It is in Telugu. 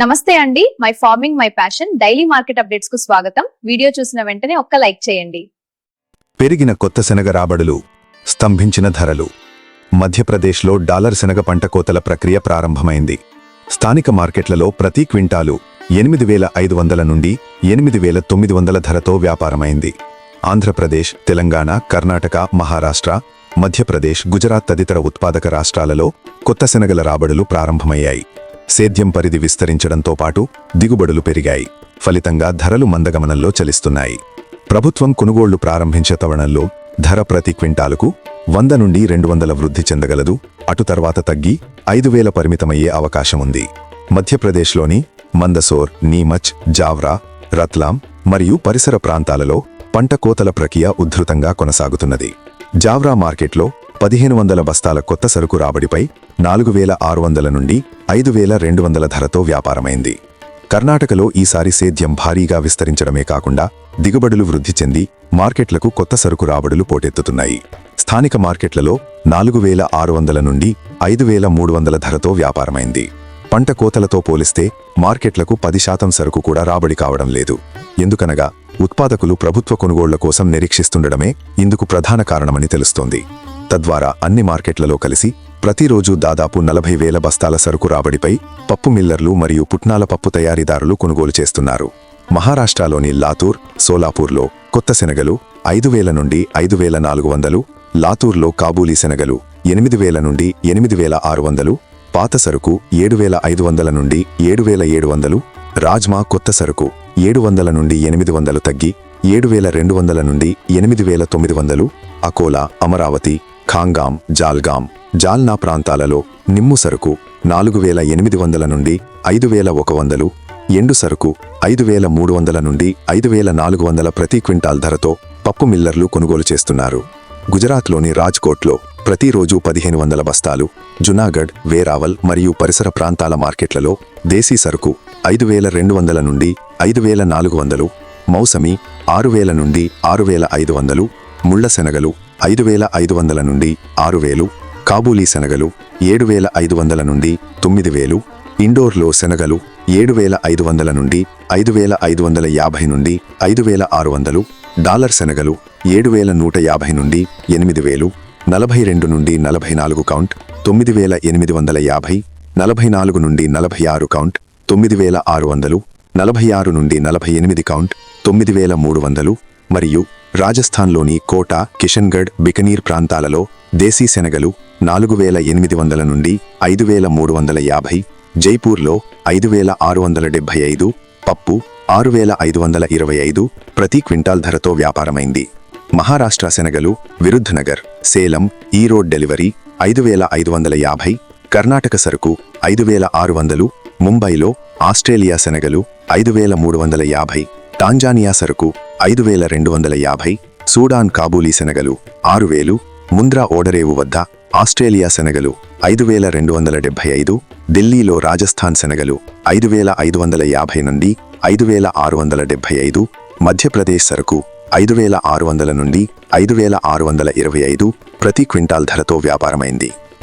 నమస్తే అండి. My farming my passion daily market అప్డేట్స్కు స్వాగతం. వీడియో చూసిన వెంటనే ఒక్క లైక్ చేయండి. పెరిగిన కొత్త శనగ రాబడులు స్తంభించిన ధరలు. మధ్యప్రదేశ్లో డాలర్ శనగ పంట కోతల ప్రక్రియ ప్రారంభమైంది. స్థానిక మార్కెట్లలో ప్రతి క్వింటాలు ఎనిమిది వేల ఐదు వందల నుండి ఎనిమిది వేల తొమ్మిది వందల ధరతో వ్యాపారమైంది. ఆంధ్రప్రదేశ్ తెలంగాణ కర్ణాటక మహారాష్ట్ర మధ్యప్రదేశ్ గుజరాత్ తదితర ఉత్పాదక రాష్ట్రాలలో కొత్త శనగల రాబడులు ప్రారంభమయ్యాయి. సేద్యం పరిధి విస్తరించడంతో పాటు దిగుబడులు పెరిగాయి. ఫలితంగా ధరలు మందగమనంలో చలిస్తున్నాయి. ప్రభుత్వం కొనుగోళ్ళు ప్రారంభించే తవణంలో ధర ప్రతి క్వింటాలుకు వంద నుండి రెండు వందల వృద్ధి చెందగలదు. అటు తర్వాత తగ్గి ఐదు వేల పరిమితమయ్యే అవకాశం ఉంది. మధ్యప్రదేశ్లోని మందసోర్ నీమచ్ జావ్రా రత్లాం మరియు పరిసర ప్రాంతాలలో పంట కోతల ప్రక్రియ ఉద్ధృతంగా కొనసాగుతున్నది. జావ్రా మార్కెట్లో పదిహేను వందల బస్తాల కొత్త సరుకు రాబడిపై నాలుగు వేల ఆరు వందల నుండి ఐదు వేల రెండు వందల ధరతో వ్యాపారమైంది. కర్ణాటకలో ఈసారి సేద్యం భారీగా విస్తరించడమే కాకుండా దిగుబడులు వృద్ధి చెంది మార్కెట్లకు కొత్త సరుకు రాబడులు పోటెత్తుతున్నాయి. స్థానిక మార్కెట్లలో నాలుగు వేల ఆరు వందల నుండి ఐదు వేల మూడు వందల ధరతో వ్యాపారమైంది. పంట కోతలతో పోలిస్తే మార్కెట్లకు పది శాతం సరుకు కూడా రాబడి కావడం లేదు. ఎందుకనగా ఉత్పాదకులు ప్రభుత్వ కొనుగోళ్ళ కోసం నిరీక్షిస్తుండడమే ఇందుకు ప్రధాన కారణమని తెలుస్తోంది. తద్వారా అన్ని మార్కెట్లలో కలిసి ప్రతిరోజు దాదాపు నలభై వేల బస్తాల సరుకు రాబడిపై పప్పు మిల్లర్లు మరియు పుట్నాల పప్పు తయారీదారులు కొనుగోలు చేస్తున్నారు. మహారాష్ట్రలోని లాతూర్ సోలాపూర్లో కొత్త శనగలు ఐదు వేల నుండి ఐదు వేల నాలుగు వందలు లాతూర్లో కాబూలీ శనగలు ఎనిమిది వేల నుండి ఎనిమిది వేల ఆరు వందలు పాత సరుకు ఏడు వేల ఐదు వందల నుండి ఏడు వేల ఏడు వందలు రాజ్మా కొత్త సరుకు ఏడు వందల నుండి ఎనిమిది వందలు తగ్గి ఏడు వేల రెండు వందల నుండి ఎనిమిది వేల తొమ్మిది వందలు అకోలా అమరావతి ఖాంగాం జాల్గాం జాల్నా ప్రాంతాలలో నిమ్ము సరుకు నాలుగు వేల ఎనిమిది వందల నుండి ఐదు వేల ఒక వందలు ఎండు సరుకు ఐదు వేల మూడు వందల నుండి ఐదు వేల నాలుగు వందల ప్రతి క్వింటాల్ ధరతో పప్పు మిల్లర్లు కొనుగోలు చేస్తున్నారు. గుజరాత్లోని రాజ్కోట్లో ప్రతిరోజు పదిహేను వందల బస్తాలు జునాగఢ్ వేరావల్ మరియు పరిసర ప్రాంతాల మార్కెట్లలో దేశీ సరుకు ఐదు వేల రెండు వందల నుండి ఐదు వేల నాలుగు వందలు మౌసమి ఆరు వేల నుండి ఆరు వేల ఐదు వందలు ముళ్ళ శనగలు ఐదు వేల ఐదు వందల నుండి ఆరు వేలు కాబూలీ శనగలు ఏడు వేల ఐదు వందల నుండి తొమ్మిది వేలు ఇండోర్లో శనగలు ఏడు వేల ఐదు వందల నుండి ఐదు వేల ఐదు వందల యాభై నుండి ఐదు వేల ఆరు వందలు డాలర్ శనగలు ఏడు వేల నూట యాభై నుండి ఎనిమిది వేలు నలభై రెండు నుండి నలభై నాలుగు కౌంట్ తొమ్మిది వేల ఎనిమిది వందల యాభై నలభై నాలుగు నుండి నలభై ఆరు కౌంట్ తొమ్మిది వేల ఆరు వందలు నలభై ఆరు నుండి నలభై ఎనిమిది కౌంట్ తొమ్మిది వేల మూడు వందలు మరియు రాజస్థాన్లోని కోటా కిషన్గఢ్ బికనీర్ ప్రాంతాలలో దేశీ శనగలు నాలుగు వేల ఎనిమిది వందల నుండి ఐదు వేల మూడు వందల యాభై జైపూర్లో ఐదు వేల ఆరు వందల డెబ్బై ఐదు పప్పు ఆరు వేల ఐదు వందల ఇరవై ఐదు ప్రతి క్వింటాల్ ధరతో వ్యాపారమైంది. మహారాష్ట్ర శనగలు విరుద్ధనగర్ సేలం ఈరోడ్ డెలివరీ ఐదు వేల ఐదు వందల యాభై కర్ణాటక సరుకు ఐదు వేల ఆరు వందలు ముంబైలో ఆస్ట్రేలియా శనగలు ఐదు వేల మూడు వందల యాభై టాంజానియా సరుకు ఐదు వేల రెండు వందల యాభై సూడాన్ కాబూలీ శనగలు ఆరు వేలు ముంద్రా ఓడరేవు వద్ద ఆస్ట్రేలియా శనగలు ఐదు వేల రెండు వందల డెబ్బై ఐదు ఢిల్లీలో రాజస్థాన్ శనగలు ఐదు వేల ఐదు వందల యాభై నుండి ఐదు వేల ఆరు వందల డెబ్బై ఐదు మధ్యప్రదేశ్ సరుకు ఐదు వేల ఆరు వందల నుండి ఐదు వేల ఆరు వందల ఇరవై ఐదు ప్రతి క్వింటాల్ ధరతో వ్యాపారమైంది.